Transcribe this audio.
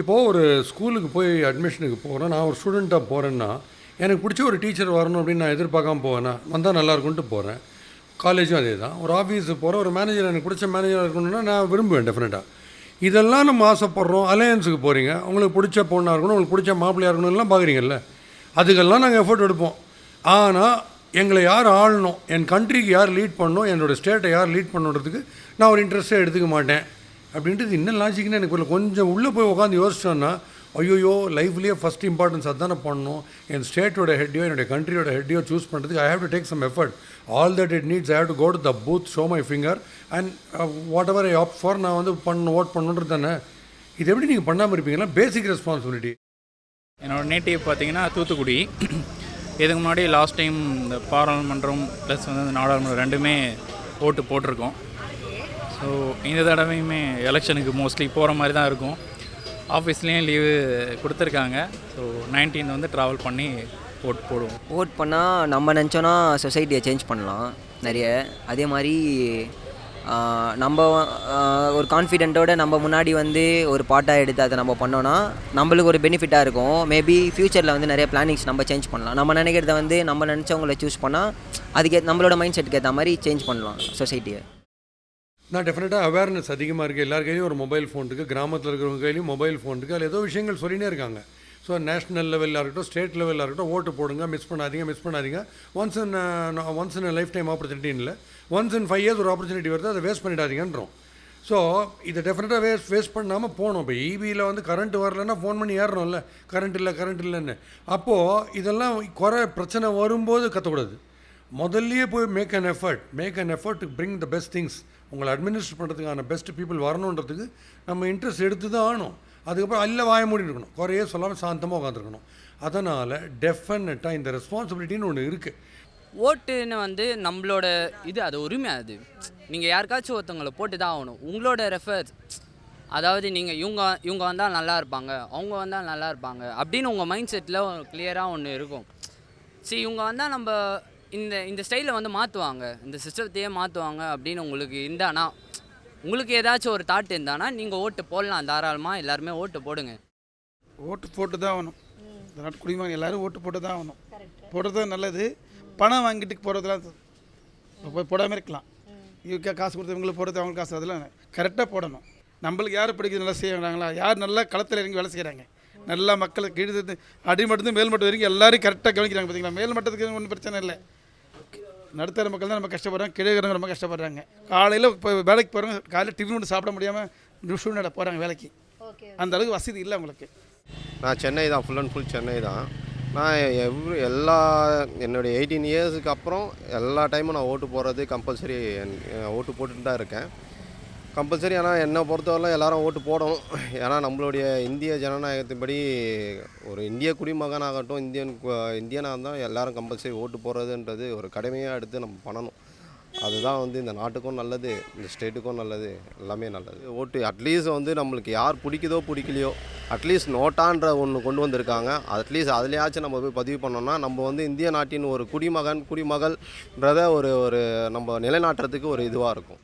இப்போது ஒரு ஸ்கூலுக்கு போய் அட்மிஷனுக்கு போகிறேன் நான் ஒரு ஸ்டூடெண்ட்டாக போகிறேன்னா எனக்கு பிடிச்ச ஒரு டீச்சர் வரணும் அப்படின்னு நான் எதிர்பார்க்காம போவேன்னா வந்தால் நல்லாயிருக்கும்ட்டு போகிறேன் காலேஜும் அதே தான் ஒரு ஆஃபீஸுக்கு போகிறேன் ஒரு மேனேஜர் எனக்கு பிடிச்ச மேனேஜராக இருக்கணும்னா நான் விரும்புவேன் டெஃபினட்டாக இதெல்லாம் நம்ம ஆசைப்படுறோம். அலையன்ஸுக்கு போகிறீங்க உங்களுக்கு பிடிச்ச பொண்ணாக இருக்கணும். உங்களுக்கு பிடிச்ச மாப்பிள்ளையாக இருக்கணும்லாம் பார்க்குறீங்கல்ல அதுக்கெல்லாம் நாங்கள் எஃபோர்ட் எடுப்போம். ஆனால் எங்களை யார் ஆளணும்? என் கண்ட்ரிக்கு யார் லீட் பண்ணணும்? என்னோடய ஸ்டேட்டை யார் லீட் பண்ணுறதுக்கு நான் ஒரு இன்ட்ரெஸ்ட்டே எடுத்துக்க மாட்டேன். அப்படின்றது என்ன லாஜிக்னு எனக்கு புரியல. கொஞ்சம் உள்ளே போய் உட்காந்து யோசிச்சோன்னா ஐயோயோ லைஃப்லேயே ஃபஸ்ட் இம்பார்ட்டன்ஸ் அதானே பண்ணணும். என் ஸ்டேட்டோட ஹெட்டையோ என்னுடைய கண்ட்ரியோட ஹெட்டையோ சூஸ் பண்ணுறதுக்கு I have to take some effort all that it needs I have to go to the booth show my finger and whatever I opt for நான் வந்து பண்ணணும் ஓட் பண்ணணுன்றது தானே. இது எப்படி நீங்கள் பண்ணாமல் இருப்பீங்களா பேசிக் ரெஸ்பான்சிபிலிட்டி என்னோட நேட்டிவ் பார்த்தீங்கன்னா தூத்துக்குடி. இதுக்கு முன்னாடி லாஸ்ட் டைம் இந்த பாராளுமன்றம் ப்ளஸ் வந்து நாடாளுமன்றம் ரெண்டுமே ஓட்டு போட்டிருக்கோம். ஸோ இந்த தடவையுமே எலெக்ஷனுக்கு மோஸ்ட்லி போகிற மாதிரி தான் இருக்கும். ஆஃபீஸ்லேயும் லீவு கொடுத்துருக்காங்க. ஸோ நைன்டீன் வந்து ட்ராவல் பண்ணி ஓட் போடுவோம். ஓட் பண்ணால் நம்ம நினச்சோன்னா சொசைட்டியை சேஞ்ச் பண்ணலாம் நிறைய. அதே மாதிரி நம்ம ஒரு கான்ஃபிடென்ட்டோட நம்ம முன்னாடி வந்து ஒரு பாட்டாக எடுத்து அதை நம்ம பண்ணோன்னா நம்மளுக்கு ஒரு பெனிஃபிட்டாக இருக்கும். மேபி ஃப்யூச்சரில் வந்து நிறைய பிளானிங்ஸ் நம்ம சேஞ்ச் பண்ணலாம். நம்ம நினைக்கிறத வந்து நம்ம நினச்சவங்கள சூஸ் பண்ணால் அதுக்கே நம்மளோட மைண்ட் செட்டுக்கு ஏற்ற மாதிரி சேஞ்ச் பண்ணலாம் சொசைட்டியை நான் டெஃபினட்டாக அவேர்னஸ் அதிகமாக இருக்குது எல்லார் கையிலையும் ஒரு மொபைல் ஃபோன் இருக்குது கிராமத்தில் இருக்கிறவங்க கையிலையும் மொபைல் ஃபோன் இருக்குது அதில் ஏதோ விஷயங்கள் சொல்லினே இருக்காங்க. ஸோ நேஷனல் லெவலில் இருக்கட்டும் ஸ்டேட் லெவலில் இருக்கட்டும் ஓட்டு போடுங்க மிஸ் பண்ணாதீங்க மிஸ் பண்ணாதீங்க. Once in once in lifetime opportunity இல்லை. ஒன்ஸ் இன் ஃபைவ் இயர்ஸ் ஒரு ஆப்பர்ச்சுனிட்டி வருது அதை வேஸ்ட் பண்ணிடாதீங்கன்றோம். ஸோ இதை டெஃபினட்டாக வேஸ்ட் வேஸ்ட் பண்ணாமல் போகணும். இப்போ ஈபியில் வந்து கரண்ட் வரலன்னா ஃபோன் பண்ணி ஏறணும்ல. கரண்ட் இல்லை கரண்ட் இல்லைன்னு. அப்போது இதெல்லாம் குறை பிரச்சனை வரும்போது கற்றுக்கூடாது முதல்லயே போய் make an effort make an effort to bring the best things உங்களை அட்மினிஸ்டர் பண்ணுறதுக்கான பெஸ்ட் பீப்புள் வரணுன்றதுக்கு நம்ம இன்ட்ரெஸ்ட் எடுத்து தான் ஆகணும். அதுக்கப்புறம் அல்ல வாய மூடி இருக்கணும். குறையே சொல்லாமல் சாந்தமாக உட்காந்துருக்கணும் அதனால் டெஃபினட்டாக இந்த ரெஸ்பான்சிபிலிட்டின்னு ஒன்று இருக்குது ஓட்டுன்னு வந்து நம்மளோட இது அது உரிமை அது. நீங்கள் யாருக்காச்சும் ஒருத்தவங்களை போட்டு தான் ஆகணும். உங்களோட ரெஃபர் அதாவது நீங்கள் இவங்க இவங்க வந்தால் நல்லா இருப்பாங்க அவங்க வந்தால் நல்லா இருப்பாங்க அப்படின்னு உங்கள் மைண்ட் செட்டில் கிளியராக ஒன்று இருக்கும். சரி இவங்க வந்தால் நம்ம இந்த இந்த ஸ்டைலை வந்து மாற்றுவாங்க இந்த சிஸ்டத்தையே மாற்றுவாங்க அப்படின்னு உங்களுக்கு இருந்தானா உங்களுக்கு ஏதாச்சும் ஒரு தாட் இருந்தானா நீங்கள் ஓட்டு போடலாம் தாராளமாக எல்லாருமே ஓட்டு போடுங்க. ஓட்டு போட்டு தான் ஆகணும். இந்த நாட்டு குடிமகன் எல்லாரும் ஓட்டு போட்டு தான் ஆகணும். போடுறது நல்லது. பணம் வாங்கிட்டு போடுறதுலாம் போய் போடாமல் இருக்கலாம். இவங்க காசு கொடுத்து இவங்களுக்கு போடுறது அவங்க காசு அதெல்லாம் கரெக்டாக போடணும். நம்மளுக்கு யார் படிக்கிறது நல்லா செய்கிறாங்களா யார் நல்லா களத்தில் இறங்கி வேலை செய்கிறாங்க நல்லா மக்களை கீழே அடிமட்டத்து மேல்மட்டம் வரைக்கும் எல்லாரும் கரெக்டாக கவனிக்கிறாங்க பார்த்தீங்களா மேல் மட்டத்துக்கு ஒன்றும் பிரச்சனை இல்லை. நடுத்தர மக்கள் தான் நம்ம கஷ்டப்படுறாங்க கீழே இருக்கிறவங்க ரொம்ப கஷ்டப்படுறாங்க. காலையில் இப்போ வேலைக்கு போகிறவங்க காலையில் டிஃபன் மட்டும் சாப்பிட முடியாமல் சூழ்நிலை போகிறாங்க வேலைக்கு. அந்த அளவுக்கு வசதி இல்லை அவங்களுக்கு. நான் சென்னை தான் ஃபுல் அண்ட் ஃபுல் சென்னை தான். நான் எவ்ரி எல்லா என்னுடைய எயிட்டீன் இயர்ஸுக்கு அப்புறம் எல்லா டைமும் நான் ஓட்டு போடுறது கம்பல்சரி ஓட்டு போட்டுட்டு தான் இருக்கேன். கம்பல்சரி ஆனால் என்னை பொறுத்தவரை எல்லாரும் ஓட்டு போடணும். ஏன்னா நம்மளுடைய இந்திய ஜனநாயகத்தின்படி ஒரு இந்திய குடிமகனாகட்டும் இந்தியன் இந்தியனாக இருந்தால் எல்லாரும் கம்பல்சரி ஓட்டு போடுறதுன்றது ஒரு கடமையாக எடுத்து நம்ம பண்ணணும். அதுதான் வந்து இந்த நாட்டுக்கும் நல்லது இந்த ஸ்டேட்டுக்கும் நல்லது எல்லாமே நல்லது. ஓட்டு அட்லீஸ்ட் வந்து நம்மளுக்கு யார் பிடிக்குதோ பிடிக்கலையோ அட்லீஸ்ட் நோட்டான்ற ஒன்று கொண்டு வந்திருக்காங்க. அட்லீஸ்ட் அதுலேயாச்சும் நம்ம போய் பதிவு பண்ணோம்னா நம்ம வந்து இந்திய நாட்டின் ஒரு குடிமகன் குடிமகள்ன்றத ஒரு ஒரு நம்ம நிலைநாட்டுறதுக்கு ஒரு இதுவாக இருக்கும்.